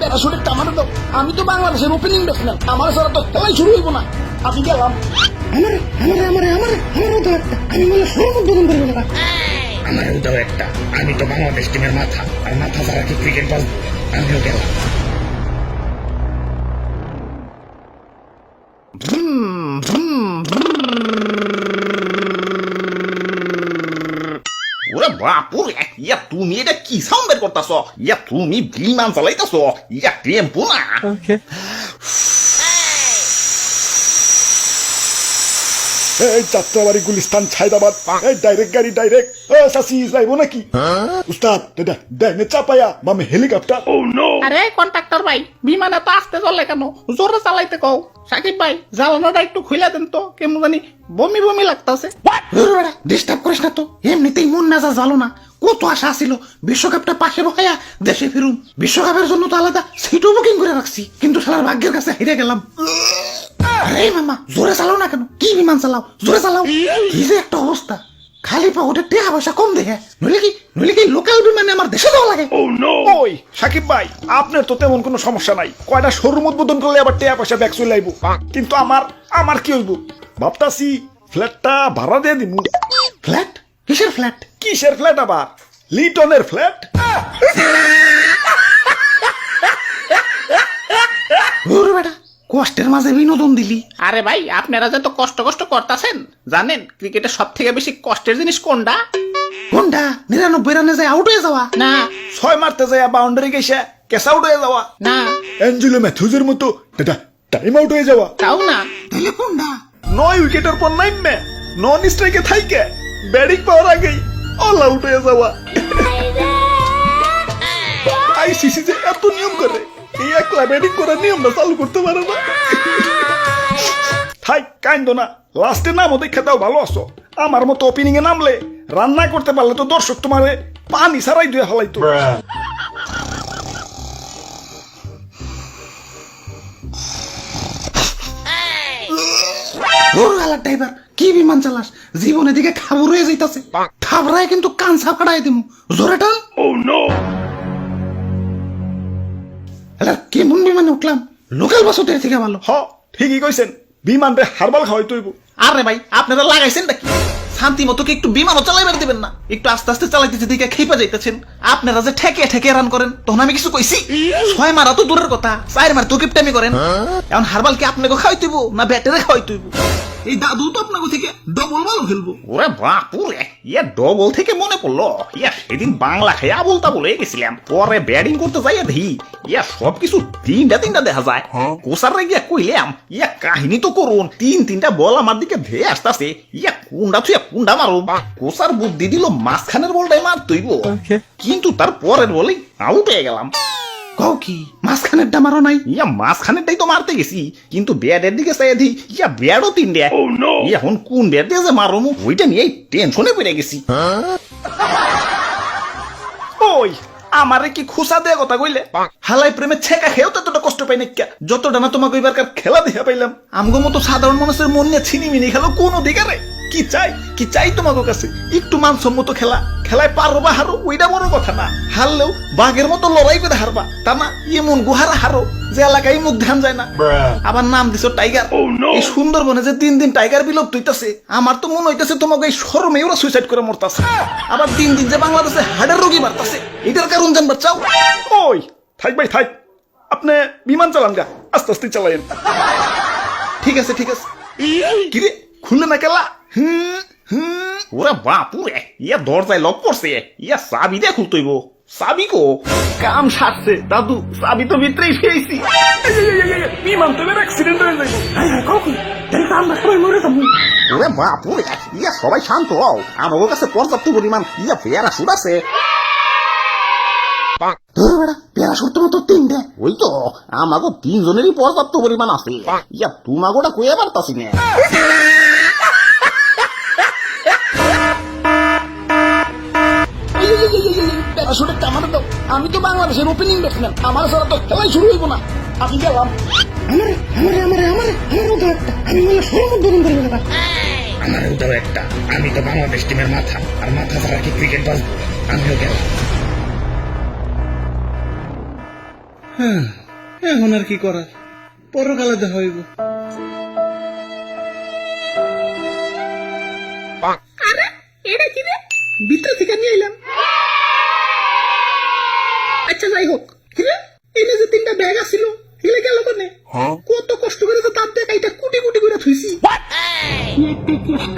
প্যারাশুটের টামাটা দাও। আমি তো বাংলাদেশের ওপেনিং ব্যাটসম্যান আমার সারা তো খেলাই শুরু হইব না। আমি গেলাম। আমারে আমারে আমারে আমারে আমারও তো একটা। আমি বলে সর্ব উদ্বোধন করব না আমারও দাও একটা। আমি তো বাংলাদেশ টিমের মাথা। আর মাথা ছাড়া কি ক্রিকেট বাজবো আমিও গেলাম ওরে বাপুরে ইয়া তুমি এটা কি সাউন্ড বের করতাছ? ইয়া তুমি বিমান চালাইতাছ? ইয়া টেম্পো না? এই যাত্রাবাড়ি গুলিস্তান ছাইদাবাদ। এই ডাইরেক্ট গাড়ি ডাইরেক্ট সাসি যাইব নাকি? উস্তাদ দাদা ডাইনে চাপায়া মামে হেলিকপ্টার। আরে কন্ট্রাক্টর ভাই বিমানে তো আসতে চলে কেন? জোরে চালাইতে কও। সাকিব ভাই জ্বালানোটা একটু খুলে দেন তো কেমন জানি বমি বমি লাগতাছে। ডিস্টার্ব করিস না তো। এমনিতেই মন মেজাজ ভালো না। কত আশা ছিল বিশ্বকাপটা পাশে বহাইয়া দেশে ফিরুম। বিশ্বকাপের জন্য তো আলাদা সিটও বুকিং করে রাখছি। কিন্তু শালার ভাগ্যের কাছে হেরে গেলাম। আরে মামা জোরে চালাও না কেন? কি বিমান চালাও? জোরে চালাও। কি যে একটা অবস্থা। খালি পা ওটা টাকা পয়সা কম দেখে। নইলে কি নইলে কি লোকাল বিমানে আমার দেশে দেওয়া লাগে? ও নো ওই সাকিব ভাই আপনার তো তেমন কোনো সমস্যা নাই। কয়টা শোরুম উদ্বোধন করলে আবার টেয়া পয়সা ব্যাগ চলে আইব? কিন্তু আমার আমার কি হইব? ভাবতাছি ফ্ল্যাটটা ভাড়া দিয়ে দিব ফ্ল্যাট? কিসের ফ্ল্যাট? কিসের ফ্ল্যাট আবার? লিটনের ফ্ল্যাট? ওরে বেটা কষ্টের মাঝে বিনোদন দিলি। আরে ভাই আপনারা যে কষ্ট কষ্ট করতেছেন জানেন ক্রিকেটের সব থেকে বেশি কষ্টের জিনিস কোনটা? কোনটা? নিরানব্বই রানে যায় আউট হয়ে যাওয়া। না। ছয় মারতে যায় বাউন্ডারি গেছে কেস আউট হয়ে যাওয়া। না। অ্যাঞ্জেলো ম্যাথুজের মতো দাদা টাইম আউট হয়ে যাওয়া। তাও না। তাহলে কোনটা? নয় উইকেটের পর নাইমে নন স্ট্রাইকে থাইকে, ব্যাটিং পাওয়ার আগেই অল আউট হয়ে যাওয়া। আইসিসি যে এত নিয়ম করে, এই একলা ব্যাটিং করার নিয়মটা চালু করতে পারে না। থাই, কাইন্দ না, লাস্টে নামও দেখে দাও, ভালো আছো? আমার মতো ওপেনিং এ নামলে রান্না করতে পারলে তো দর্শক তোমারে পানি ছাড়াই দুয়ে হালাইতো। গালার ড্রাইভার কি বিমান চালাস? জীবনের দিকে খাবর হয়ে যাইতাছে থাবরায় কিন্তু কানসা ফাড়াই দিমু। জোরে টান। ও নো কেমন বিমানে উঠলাম? লোকাল বাসতে থেকে ভালো। হ ঠিকই কইছেন। বিমান রে হারবাল খাওয়াই তৈব আরে ভাই আপনারা লাগাইছেন নাকি? শান্তি মতো কি একটু বিমানও চালাইবার দিবেন না? একটু আস্তে আস্তে চালাইতেছে দিকে খেপা যাইতেছেন। আপনারা যে ঠেকে ঠেকে রান করেন তখন আমি কিছু কইছি। ছয় মারা তো দূরের কথা চার মার তো কিপটামি করেন। এখন হারবাল কি আপনাকে খাওয়াই তুইব না ব্যাটারে খাওয়াই তুইব এই দাদু তো আপনাকে থেকে ডবল বল খেলব। ওরে বাপুরে ইয়া ডবল থেকে মনে পড়ল। ইয়া সেদিন বাংলা খেয়ে আবল তাবল হয়ে গেছিলাম। পরে ব্যাটিং করতে যাইয়া দেখি ইয়া সব কিছু তিনটা তিনটা দেখা যায়। কোসারে গিয়া কইলাম ইয়া কাহিনী তো করুন। তিন তিনটা বল আমার দিকে ধেয়ে আসতাছে ইয়া কুন্ডা থুয়া কুন্ডা মারো। কোসার বুদ্ধি দিল মাঝখানের বলটাই মার তৈব কিন্তু তার পরের বলেই আউট হয়ে গেলাম। কও কি ডামারও নাই? ইয়া মাঝখানেরটাই তো মারতে গেছি। কিন্তু দিকে চাই দি ইয়া তিন দেয়। এখন কোন ব্যাট দিয়ে যে মারো ওইটা নিয়ে টেনশনে পড়ে গেছি। ওই আমারে কি খুসা দেয়া কথা কইলে? হালাই প্রেমে ছেকা খেয়েও তো এতটা কষ্ট পাই নাকি যতটা না তোমাকে এবারকার খেলা দেখা পাইলাম আমগো মতো সাধারণ মানুষের মন নিয়ে ছিনিমিনি খেলো কোন অধিকারে কি চাই? কি চাই তোমাকে কাছে? একটু মানসম্মত খেলা। খেলায় পারো বা হারো ওইটা বড় কথা না। হারলেও বাঘের মতো লড়াই করে হারবা। তা না এমন গুহারা হারো যে এলাকায় মুখ ধ্যান যায় না। আবার নাম দিছো টাইগার। এই সুন্দরবনে যে দিন দিন টাইগার বিলুপ্ত হইতাছে আমার তো মনে হইতাছে তোমাকে এই শরমে ওরা সুইসাইড করে মরতাছে। আবার দিন দিন যে বাংলাদেশে হাড়ের রোগী বাড়তাছে এটার কারণ জানবার চাও? ওই থাক ভাই থাক। আপনি বিমান চালান গা আস্তে আস্তে চালাইন ঠিক আছে ঠিক আছে। কিরে খুললে না কেলা? ওরে বাপুরে ইয়া দরজায় লক পড়ছে ইয়া চাবি দিয়ে খুলতইব চাবি কো? কাম সারছে দাদু চাবি তো ভিতরেই ফেয়েছি বিমান তো অ্যাক্সিডেন্ট হয়ে যাইব। ওরে বাপুরে ইয়া সবাই শান্ত হও। আমার কাছে পর্যাপ্ত পরিমাণ ইয়া আছে। বেড়া প্যারাশুট তোমার তো তিনটে। ওই তো আমাকে তিনজনেরই পর্যাপ্ত পরিমাণ আছে। ইয়া তোমাগোটা কয়ে পারতাছি না। প্যারাশুটের টামাটা দাও আমি তো বাংলাদেশের ওপেনিং ব্যাটসম্যান আমার সারা তো খেলাই শুরু হইব না। আমি গেলাম। আমারে আমারে আমারে আমারে আমারও তো একটা। আমি বলে সর্ব উদ্বোধন করব না আমারও দাও একটা। আমি তো বাংলাদেশ টিমের মাথা। আর মাথা ছাড়া কি ক্রিকেট বাজবো আমিও গেলাম। হ্যাঁ এখন আর কি করার? পরকালে দেখা হইব। আরে এটা কি রে? ভিতরে থেকে নিয়ে এলাম আচ্ছা যাই হোক হিলে এনে যে তিনটা ব্যাগ আসিল হিলে গেল মানে? কত কষ্ট করে তো তার দেখ এটা কুটি কুটি করে থুইছি। কষ্ট